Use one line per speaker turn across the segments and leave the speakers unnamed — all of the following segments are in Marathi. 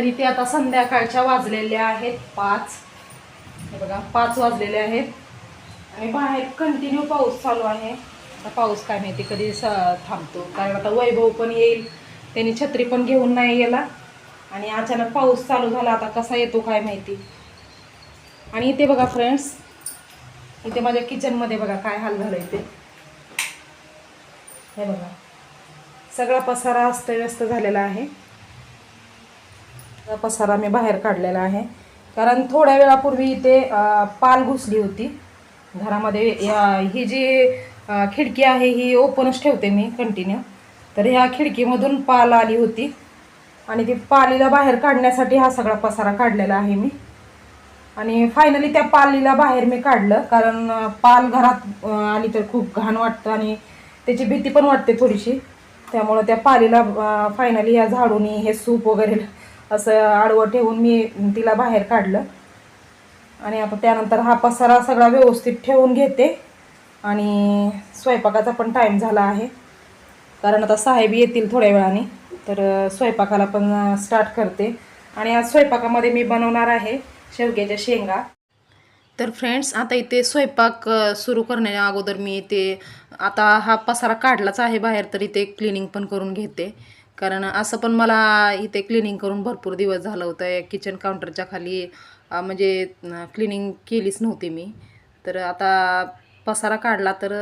तर इथे आता संध्याकाळच्या वाजलेल्या आहेत पाच. हे बघा पाच वाजलेले आहेत. आणि बाहेर कंटिन्यू पाऊस चालू आहे. आता पाऊस काय माहिती कधी स थांबतो. कारण आता वैभव पण येईल. त्यांनी छत्री पण घेऊन नाही गेला. आणि अचानक पाऊस चालू झाला आता कसा येतो काय माहिती. आणि इथे बघा फ्रेंड्स इथे माझ्या किचनमध्ये बघा काय हाल झालं इथे. हे बघा. सगळा पसारा अस्तव्यस्त झालेला आहे. पसारा मी बाहेर काढलेला आहे. कारण थोड्या वेळापूर्वी इथे पाल घुसली होती. घरामध्ये या- ही जी खिडकी आहे ही ओपनच ठेवते मी कंटिन्यू तर ह्या खिडकीमधून पाल आली होती. आणि ती पालीला बाहेर काढण्यासाठी हा सगळा पसारा काढलेला आहे मी. आणि फायनली त्या पालीला बाहेर मी काढलं. कारण पाल घरात आली तर खूप घाण वाटतं आणि त्याची भीती पण वाटते थोडीशी. त्यामुळं त्या पालीला फायनली या झाडूनी हे सूप वगैरे असं आडवं ठेवून मी तिला बाहेर काढलं. आणि आता त्यानंतर हा पसारा सगळा व्यवस्थित ठेवून घेते. आणि स्वयंपाकाचा पण टाईम झाला आहे. कारण आता साहेब येतील थोड्या वेळाने. तर स्वयंपाकाला पण स्टार्ट करते. आणि आज स्वयंपाकामध्ये मी बनवणार आहे शेवग्याच्या शेंगा. तर फ्रेंड्स आता इथे स्वयंपाक सुरू करण्याच्या अगोदर मी इथे आता हा पसारा काढलाच आहे बाहेर तर इथे क्लिनिंग पण करून घेते. कारण असं पण मला इथे क्लिनिंग करून भरपूर दिवस झालं होतं. किचन काउंटरच्या खाली म्हणजे क्लिनिंग केलीच नव्हती मी. तर आता पसारा काढला तर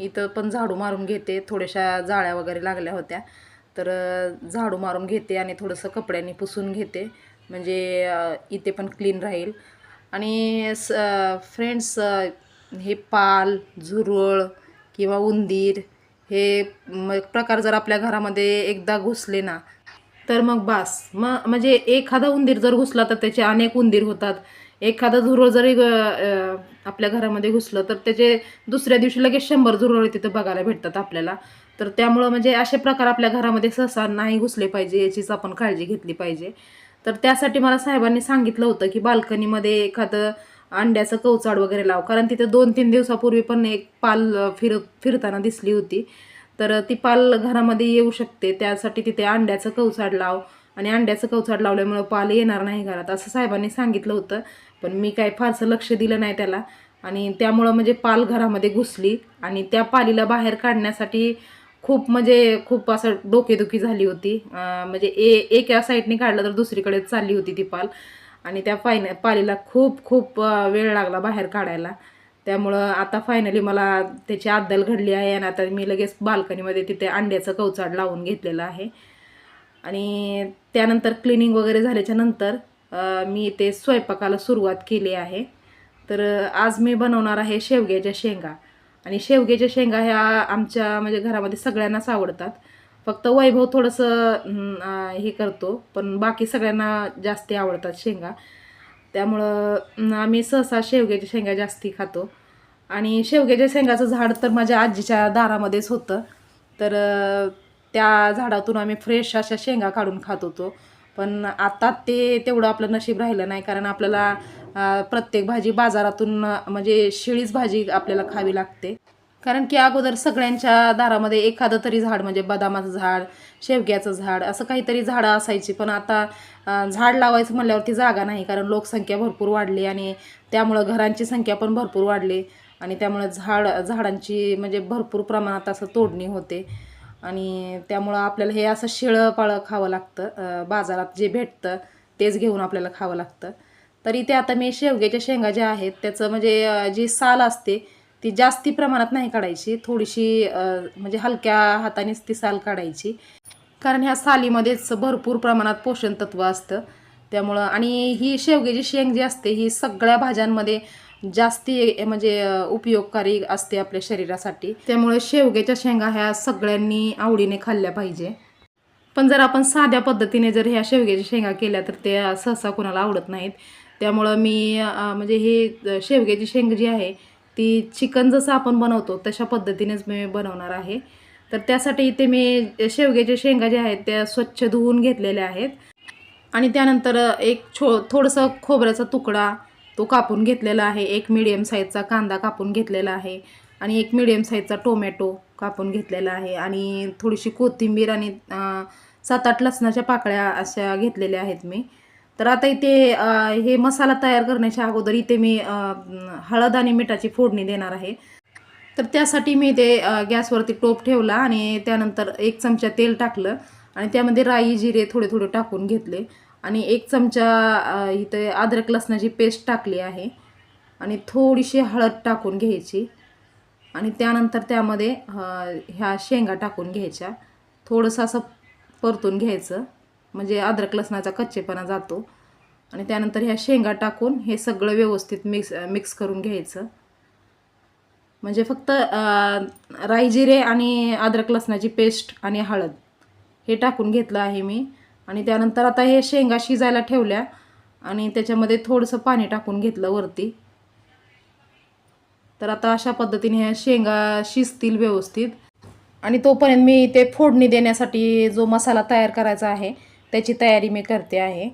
इथं पण झाडू मारून घेते. थोड्याशा जाळ्या वगैरे लागल्या होत्या. तर झाडू मारून घेते आणि थोडंसं कपड्यांनी पुसून घेते. म्हणजे इथे पण क्लीन राहील. आणि स फ्रेंड्स हे पाल झुरळ किंवा उंदीर हे म प्रकार जर आपल्या घरामध्ये एकदा घुसले ना तर मग बास. मग म्हणजे एखादा उंदीर जर घुसला तर त्याचे अनेक उंदीर होतात. एखादा झुरळ जरी आपल्या घरामध्ये घुसलं तर त्याचे दुसऱ्या दिवशी लगेच शंभर झुरळ तिथं बघायला भेटतात आपल्याला. तर त्यामुळं म्हणजे असे प्रकार आपल्या घरामध्ये सहसा नाही घुसले पाहिजे याचीच आपण काळजी घेतली पाहिजे. तर त्यासाठी मला साहेबांनी सांगितलं होतं की बाल्कनीमध्ये एखादं अंड्याचं कवचाड वगैरे लाव. कारण तिथे दोन तीन दिवसापूर्वी पण एक पाल फिर फिरताना दिसली होती. तर ती पाल घरामध्ये येऊ शकते. त्यासाठी तिथे अंड्याचं कवचाड लाव. आणि अंड्याचं कवचाड लावल्यामुळं पाल येणार नाही घरात असं साहेबांनी सांगितलं होतं. पण मी काय फारसं लक्ष दिलं नाही त्याला. आणि त्यामुळं म्हणजे पाल घरामध्ये घुसली. आणि त्या पालीला बाहेर काढण्यासाठी खूप म्हणजे खूप असं डोकेदुखी झाली होती. म्हणजे ए एका साईडने काढलं तर दुसरीकडे चालली होती ती पाल. आणि त्या फायन पालीला खूप खूप वेळ लागला बाहेर काढायला. त्यामुळं आता फायनली मला त्याची आद्दल घडली आहे आणि आता मी लगेच बाल्कनीमध्ये तिथे अंड्याचं कवचाड लावून घेतलेलं आहे. आणि त्यानंतर क्लिनिंग वगैरे झाल्याच्यानंतर मी ते स्वयंपाकाला सुरुवात केली आहे. तर आज मी बनवणार आहे शेवग्याच्या शेंगा. आणि शेवग्याच्या शेंगा ह्या आमच्या म्हणजे घरामध्ये सगळ्यांनाच आवडतात. फक्त वैभव थोडंसं हे करतो. पण बाकी सगळ्यांना जास्ती आवडतात शेंगा. त्यामुळं आम्ही सहसा शेवग्याच्या शेंगा जास्ती खातो. आणि शेवग्याच्या शेंगाचं झाड तर माझ्या आजीच्या दारामध्येच होतं. तर त्या झाडातून आम्ही फ्रेश अशा शेंगा काढून खात होतो. पण आता ते तेवढं आपलं नशीब राहिलं नाही. कारण आपल्याला प्रत्येक भाजी बाजारातून म्हणजे शिळीच भाजी आपल्याला खावी लागते. कारण की अगोदर सगळ्यांच्या दारामध्ये एखादं तरी झाड म्हणजे बदामाचं झाड शेवग्याचं झाड असं काहीतरी झाडं असायची. पण आता झाड लावायचं म्हणल्यावरती जागा नाही कारण लोकसंख्या भरपूर वाढली आणि त्यामुळं घरांची संख्या पण भरपूर वाढली आणि त्यामुळं झाड झाडांची म्हणजे भरपूर प्रमाणात असं तोडणी होते. आणि त्यामुळं आपल्याला हे असं शिळं पाळं खावं लागतं. बाजारात जे भेटतं तेच घेऊन आपल्याला खावं लागतं. तरी ते आता मी शेवग्याच्या शेंगा ज्या आहेत त्याचं म्हणजे जी साल असते ती जास्ती प्रमाणात नाही काढायची. थोडीशी म्हणजे हलक्या हातानेच ती साल काढायची. कारण ह्या सालीमध्येच भरपूर प्रमाणात पोषण तत्व असतं. त्यामुळं आणि ही शेवग्याची शेंग जी असते ही सगळ्या भाज्यांमध्ये जास्ती म्हणजे उपयोगकारी असते आपल्या शरीरासाठी. त्यामुळे शेवग्याच्या शेंगा ह्या सगळ्यांनी आवडीने खाल्ल्या पाहिजे. पण जर आपण साध्या पद्धतीने जर ह्या शेवग्याच्या शेंगा केल्या तर ते सहसा कोणाला आवडत नाहीत. त्यामुळं मी म्हणजे हे शेवग्याची शेंग जी आहे ती चिकन जसं आपण बनवतो तशा पद्धतीनेच मी बनवणार आहे. तर त्यासाठी इथे मी शेवग्याच्या शेंगा ज्या आहेत त्या स्वच्छ धुवून घेतलेल्या आहेत. आणि त्यानंतर एक छो थोडंसं खोबऱ्याचा तुकडा तो कापून घेतलेला आहे. एक मिडियम साईजचा कांदा कापून घेतलेला आहे. आणि एक मिडियम साईजचा टोमॅटो कापून घेतलेला आहे. आणि थोडीशी कोथिंबीर आणि सात आठ लसणाच्या पाकळ्या अशा घेतलेल्या आहेत मी. तर आता इथे हे मसाला तयार करण्याच्या अगोदर इथे मी हळद आणि मिठाची फोडणी देणार आहे. तर त्यासाठी मी ते गॅसवरती टोप ठेवला आणि त्यानंतर एक चमचा तेल टाकलं आणि त्यामध्ये राई जिरे थोडे थोडे टाकून घेतले. आणि एक चमचा इथे अद्रक लसणाची पेस्ट टाकली आहे. आणि थोडीशी हळद टाकून घ्यायची. आणि त्यानंतर त्यामध्ये ह्या शेंगा टाकून घ्यायच्या. थोडंसं असं परतून घ्यायचं. म्हणजे अद्रक लसणाचा कच्चेपणा जातो. आणि त्यानंतर ह्या शेंगा टाकून हे सगळं व्यवस्थित मिक्स मिक्स करून घ्यायचं. म्हणजे फक्त रायजिरे राई जिरे आणि अद्रक लसणाची पेस्ट आणि हळद हे टाकून घेतलं आहे मी. आणि त्यानंतर आता हे शेंगा शिजायला ठेवल्या आणि त्याच्यामध्ये थोडंसं पाणी टाकून घेतलं वरती. तर आता अशा पद्धतीने ह्या शेंगा शिजतील व्यवस्थित. आणि तोपर्यंत मी ते फोडणी देण्यासाठी जो मसाला तयार करायचा आहे त्याची तयारी मी करते आहे.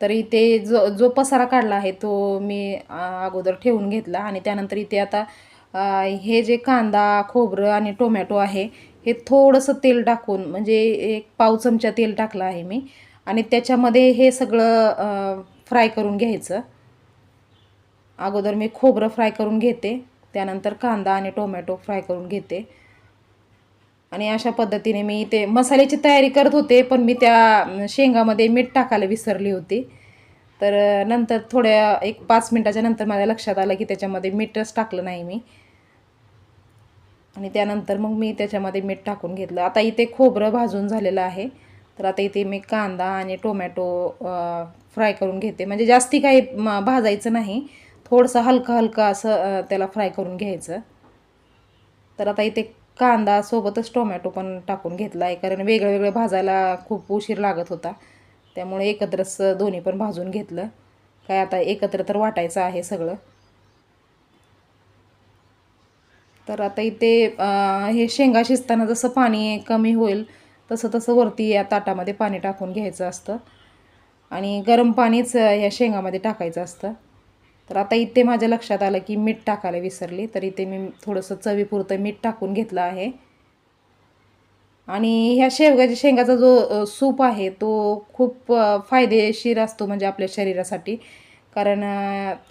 तर इथे जो जो पसारा काढला आहे तो मी अगोदर ठेवून घेतला आणि त्यानंतर इथे आता हे जे कांदा खोबरं आणि टोमॅटो आहे हे थोडंसं तेल टाकून म्हणजे एक पाव चमचा तेल टाकलं आहे मी. आणि त्याच्यामध्ये हे सगळं फ्राय करून घ्यायचं. अगोदर मी खोबरं फ्राय करून घेते. त्यानंतर कांदा आणि टोमॅटो फ्राय करून घेते. आणि अशा पद्धतीने मी ते मसाल्याची तयारी करत होते पण मी त्या शेंगामध्ये मीठ टाकायला विसरली होती. तर नंतर थोड्या एक पाच मिनटाच्या नंतर माझ्या लक्षात आलं की त्याच्यामध्ये मीठच टाकलं नाही मी. आणि त्यानंतर मग मी त्याच्यामध्ये मीठ टाकून घेतलं. आता इथे खोबरं भाजून झालेलं आहे. तर आता इथे मी कांदा आणि टोमॅटो फ्राय करून घेते. म्हणजे जास्ती काही म- भाजायचं नाही. थोडंसं हलकं हलकं असं त्याला फ्राय करून घ्यायचं. तर आता इथे कांदा सोबतच टोमॅटो पण टाकून घेतला आहे कारण वेगळं वेगळं भाजायला खूप उशीर लागत होता. त्यामुळे एकत्रच दोन्ही पण भाजून घेतलं. काय आता एकत्र तर वाटायचं आहे सगळं. तर आता इथे हे शेंगा शिजताना जसं पाणी कमी होईल तसं तसं वरती या ताटामध्ये पाणी टाकून घ्यायचं असतं. आणि गरम पाणीच या शेंगामध्ये टाकायचं असतं. तर आता इथे माझ्या लक्षात आलं की मीठ टाकायला विसरली तर इथे मी थोडंसं चवीपुरतं मीठ टाकून घेतलं आहे. आणि ह्या शेवग्याच्या शेंगाचा जो सूप आहे तो खूप फायदेशीर असतो म्हणजे आपल्या शरीरासाठी. कारण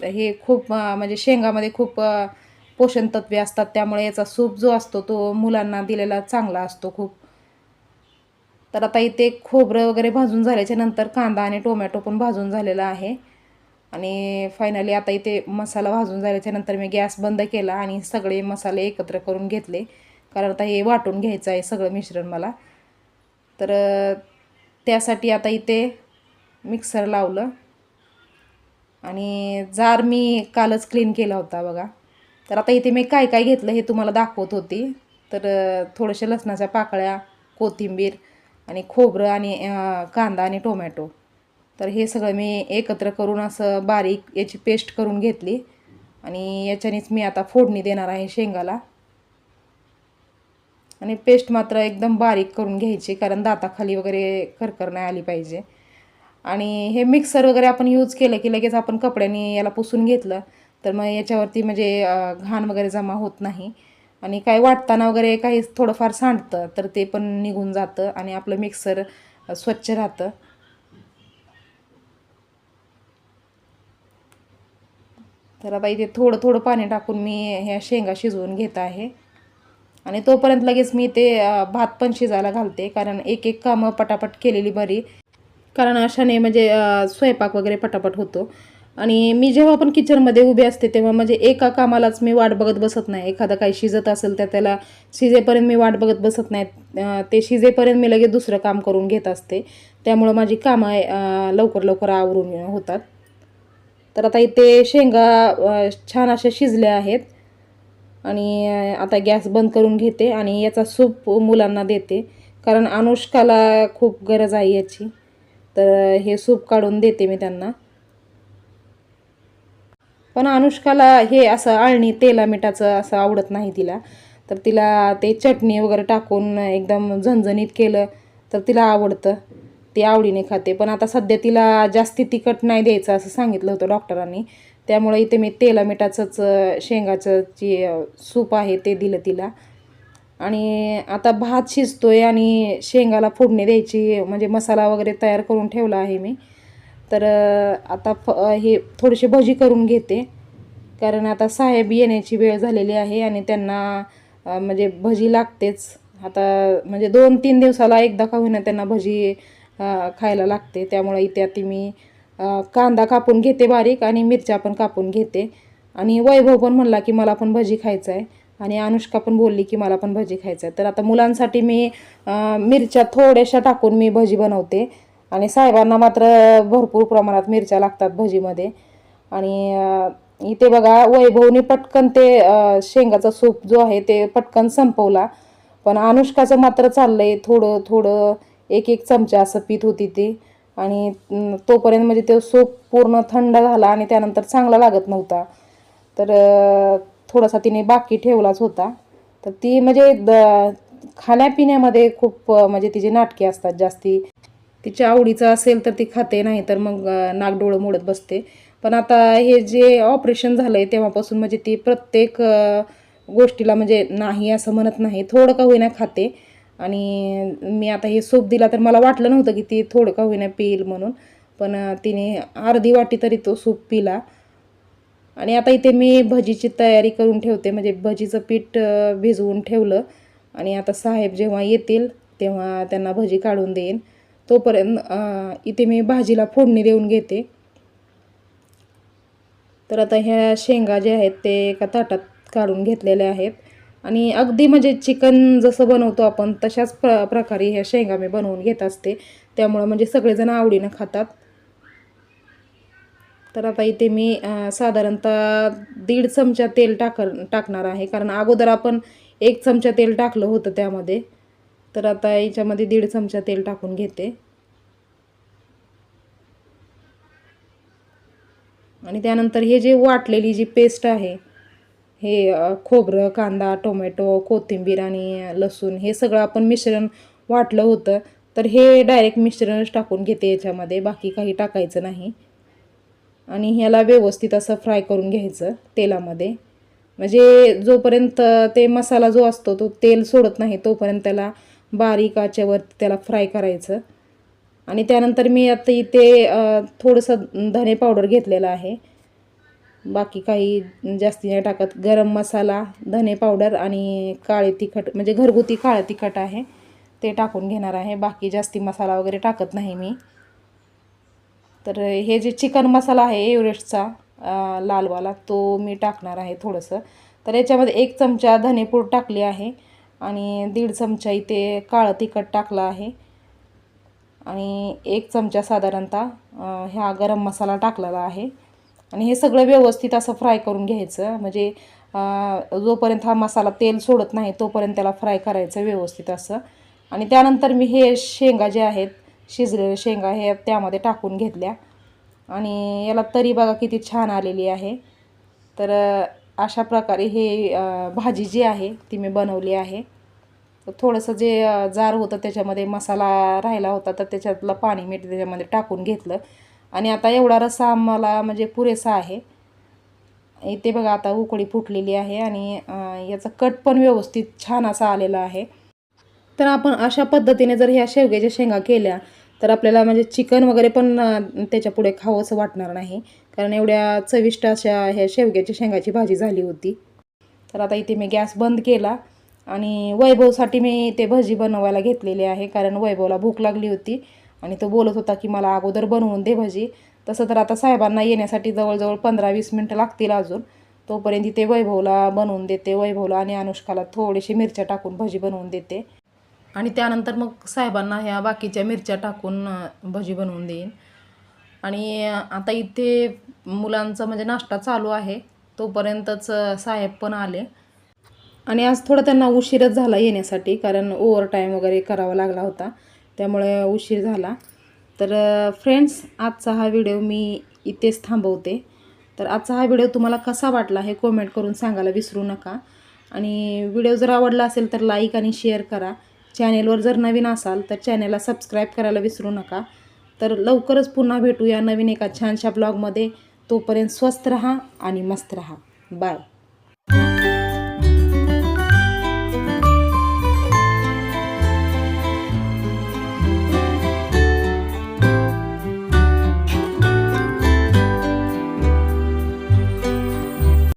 हे खूप म्हणजे शेंगामध्ये खूप पोषण तत्वे असतात त्यामुळे याचा सूप जो असतो तो मुलांना दिलेला चांगला असतो खूप. तर आता इथे खोबरं वगैरे भाजून झाल्याच्यानंतर कांदा आणि टोमॅटो पण भाजून झालेला आहे. आणि फायनली आता इथे मसाला भाजून झाल्याच्यानंतर मी गॅस बंद केला आणि सगळे मसाले एकत्र करून घेतले. कारण आता हे वाटून घ्यायचं आहे सगळं मिश्रण मला. तर त्यासाठी आता इथे मिक्सर लावलं. आणि जार मी कालच क्लीन केला होता बघा. तर आता इथे मी काय काय घेतलं हे तुम्हाला दाखवत होती. तर थोडेसे लसणाच्या पाकळ्या कोथिंबीर आणि खोबरं आणि कांदा आणि टोमॅटो. तर हे सगळं मी एकत्र करून असं बारीक याची पेस्ट करून घेतली. आणि याच्यानेच मी आता फोडणी देणार आहे शेंगाला. आणि पेस्ट मात्र एकदम बारीक करून घ्यायची कारण दाताखाली वगैरे करकर नाही आली पाहिजे. आणि हे मिक्सर वगैरे आपण यूज केलं की लगेच आपण कपड्याने याला पुसून घेतलं तर मग याच्यावरती म्हणजे घाण वगैरे जमा होत नाही. आणि काही वाटताना वगैरे काही थोडंफार सांडतं तर ते पण निघून जातं आणि आपलं मिक्सर स्वच्छ राहतं. तर आता इथे थोडं थोडं पाणी टाकून मी ह्या शेंगा शिजवून घेत आहे. आणि तोपर्यंत लगेच मी ते भात पण शिजायला घालते कारण एक एक कामं पटापट केलेली बरी. कारण अशाने म्हणजे स्वयंपाक वगैरे पटापट होतो. आणि मी जेव्हा पण किचनमध्ये उभे असते तेव्हा म्हणजे एका कामालाच मी वाट बघत बसत नाही. एखादं काही शिजत असेल तर त्याला शिजेपर्यंत मी वाट बघत बसत नाही. ते शिजेपर्यंत मी लगेच दुसरं काम करून घेत असते. त्यामुळं माझी कामं लवकर लवकर आवरून होतात. तर आता इथे शेंगा छान अशा शिजल्या आहेत. आणि आता गॅस बंद करून घेते आणि याचा सूप मुलांना देते. कारण अनुष्काला खूप गरज आहे याची. तर हे सूप काढून देते मी त्यांना. पण अनुष्काला हे असं आळणी तेला मिठाचं असं आवडत नाही तिला. तर तिला ते चटणी वगैरे टाकून एकदम झणझणीत केलं तर तिला आवडतं. ती आवडीने खाते. पण आता सध्या तिला जास्ती तिखट नाही द्यायचं असं सांगितलं होतं डॉक्टरांनी. त्यामुळे इथे मी तेला मिठाचंच शेंगाचं जे सूप आहे ते दिलं तिला. आणि आता भात शिजतो आहे आणि शेंगाला फोडणी द्यायची म्हणजे मसाला वगैरे तयार करून ठेवला आहे मी. तर आता फ हे थोडीशी भजी करून घेते. कारण आता साहेब येण्याची वेळ झालेली आहे आणि त्यांना म्हणजे भजी लागतेच. आता म्हणजे दोन तीन दिवसाला एकदा का होईना त्यांना भजी खायला लागते. त्यामुळे इथे आता मी कांदा कापून घेते बारीक आणि मिरच्या पण कापून घेते. आणि वैभव पण म्हणला की मला पण भजी खायचं आहे आणि अनुष्का पण बोलली की मला पण भजी खायचं आहे तर आता मुलांसाठी मी मिरच्या थोड्याशा टाकून मी भजी बनवते. आणि साहेबांना मात्र भरपूर प्रमाणात मिरच्या लागतात भजीमध्ये. आणि इथे बघा वैभवने पटकन ते शेंगाचा सूप जो आहे ते पटकन संपवला. पण अनुष्काचं मात्र चाललंय थोडं थोडं एक एक चमचा असं पित होती ती. आणि तोपर्यंत म्हणजे तो सूप पूर्ण थंड झाला आणि त्यानंतर चांगला लागत नव्हता. तर थोडासा तिने बाकी ठेवलाच होता. तर ती म्हणजे द खाण्यापिण्यामध्ये खूप म्हणजे तिचे नाटके असतात जास्ती. तिच्या आवडीचं असेल तर ती खाते नाही तर मग नागडोळं मोडत बसते. पण आता हे जे ऑपरेशन झालं आहे तेव्हापासून म्हणजे ती प्रत्येक गोष्टीला म्हणजे नाही असं म्हणत नाही. थोडं का होईना खाते. आणि मी आता हे सूप दिला तर मला वाटलं नव्हतं की ते थोडं का होईना पिईल म्हणून. पण तिने अर्धी वाटी तरी तो सूप पिला. आणि आता इथे मी भजीची तयारी करून ठेवते. म्हणजे भजीचं पीठ भिजवून ठेवलं. आणि आता साहेब जेव्हा येतील तेव्हा त्यांना भजी काढून देईन. तोपर्यंत इथे मी भाजीला फोडणी देऊन घेते. तर आता ह्या शेंगा ज्या आहेत ते एका ताटात काढून घेतलेल्या आहेत. आणि अगदी म्हणजे चिकन जसं बनवतो आपण तशाच प्र प्रकारे ह्या शेंगा मी बनवून घेत असते. त्यामुळं म्हणजे सगळेजण आवडीनं खातात. तर आता इथे मी साधारणतः दीड चमचा तेल टाक टाकणार आहे. कारण अगोदर आपण एक चमचा तेल टाकलं होतं त्यामध्ये. तर आता याच्यामध्ये दीड चमचा तेल टाकून घेते. आणि त्यानंतर हे जे वाटलेली जी पेस्ट आहे हे खोबरं कांदा टोमॅटो कोथिंबीर आणि लसूण हे सगळं आपण मिश्रण वाटलं होतं तर हे डायरेक्ट मिश्रणच टाकून घेते याच्यामध्ये बाकी काही टाकायचं नाही. आणि ह्याला व्यवस्थित असं फ्राय करून घ्यायचं तेलामध्ये. म्हणजे जोपर्यंत ते मसाला जो असतो तो तेल सोडत नाही तोपर्यंत त्याला बारीक आचेवर त्याला फ्राय करायचं. आणि त्यानंतर मी आता इथे थोडंसं धने पावडर घेतलेलं आहे. बाकी काही जास्ती नाही टाकत. गरम मसाला धने पावडर आणि काळे तिखट म्हणजे घरगुती काळं तिखट आहे ते टाकून घेणार आहे. बाकी जास्ती मसाला वगैरे टाकत नाही मी. तर हे जे चिकन मसाला आहे एव्हरेस्टचा लालवाला तो मी टाकणार आहे थोडंसं. तर याच्यामध्ये एक चमचा धनेपूड टाकली आहे आणि दीड चमचा इथे काळं तिखट टाकलं आहे. आणि एक चमचा साधारणतः ह्या गरम मसाला टाकलेला आहे. आणि हे सगळं व्यवस्थित असं फ्राय करून घ्यायचं. म्हणजे जोपर्यंत हा मसाला तेल सोडत नाही तोपर्यंत त्याला फ्राय करायचं व्यवस्थित असं. आणि त्यानंतर मी हे शेंगा जे आहेत शिजलेल्या शेंगा हे त्यामध्ये टाकून घेतल्या. आणि याला तरी बघा किती छान आलेली आहे. तर अशा प्रकारे हे भाजी जी आहे ती मी बनवली आहे. थोडंसं जे जार होतं त्याच्यामध्ये मसाला राहिला होता तर त्याच्यातलं पाणी मीठ त्याच्यामध्ये टाकून घेतलं. आणि आता एवढा रस्सा आम्हाला म्हणजे पुरेसा आहे. इथे बघा आता उकळी फुटलेली आहे आणि याचा कट पण व्यवस्थित छान असा आलेला आहे. तर आपण अशा पद्धतीने जर ह्या शेवग्याच्या शेंगा केल्या तर आपल्याला म्हणजे चिकन वगैरे पण त्याच्यापुढे त्याच्या पुढे खावंसं वाटणार नाही. कारण एवढ्या चविष्ट अशा ह्या शेवग्याच्या शेंगाची भाजी झाली होती. तर आता इथे मी गॅस बंद केला आणि वैभवसाठी मी ते भजी बनवायला घेतलेली आहे. कारण वैभवला भूक लागली होती. आणि तो बोलत होता की मला अगोदर बनवून दे भजी. तसं तर आता साहेबांना येण्यासाठी जवळजवळ पंधरा वीस मिनटं लागतील अजून. तोपर्यंत ते वैभवला बनवून देते वैभवला आणि अनुष्काला थोडीशी मिरच्या टाकून भजी बनवून देते. आणि त्यानंतर मग साहेबांना ह्या बाकीच्या मिरच्या टाकून भजी बनवून देईन. आणि आता इथे मुलांचा म्हणजे नाश्ता चालू आहे. तोपर्यंतच साहेब पण आले. आणि आज थोडा त्यांना उशीरच झाला येण्यासाठी कारण ओव्हर टाईम वगैरे करावा लागला होता. त्यामुळे उशीर झाला. तर फ्रेंड्स आजचा हा व्हिडिओ मी इथेच थांबवते. तर आजचा हा व्हिडिओ तुम्हाला कसा वाटला हे कमेंट करून सांगायला विसरू नका. आणि व्हिडिओ जर आवडला असेल तर लाईक आणि शेअर करा. चॅनेलवर जर नवीन असाल तर चॅनेलला सबस्क्राईब करायला विसरू नका. तर लवकरच पुन्हा भेटूया नवीन एका छानशा ब्लॉगमध्ये तोपर्यंत स्वस्त रहा आणि मस्त रहा. बाय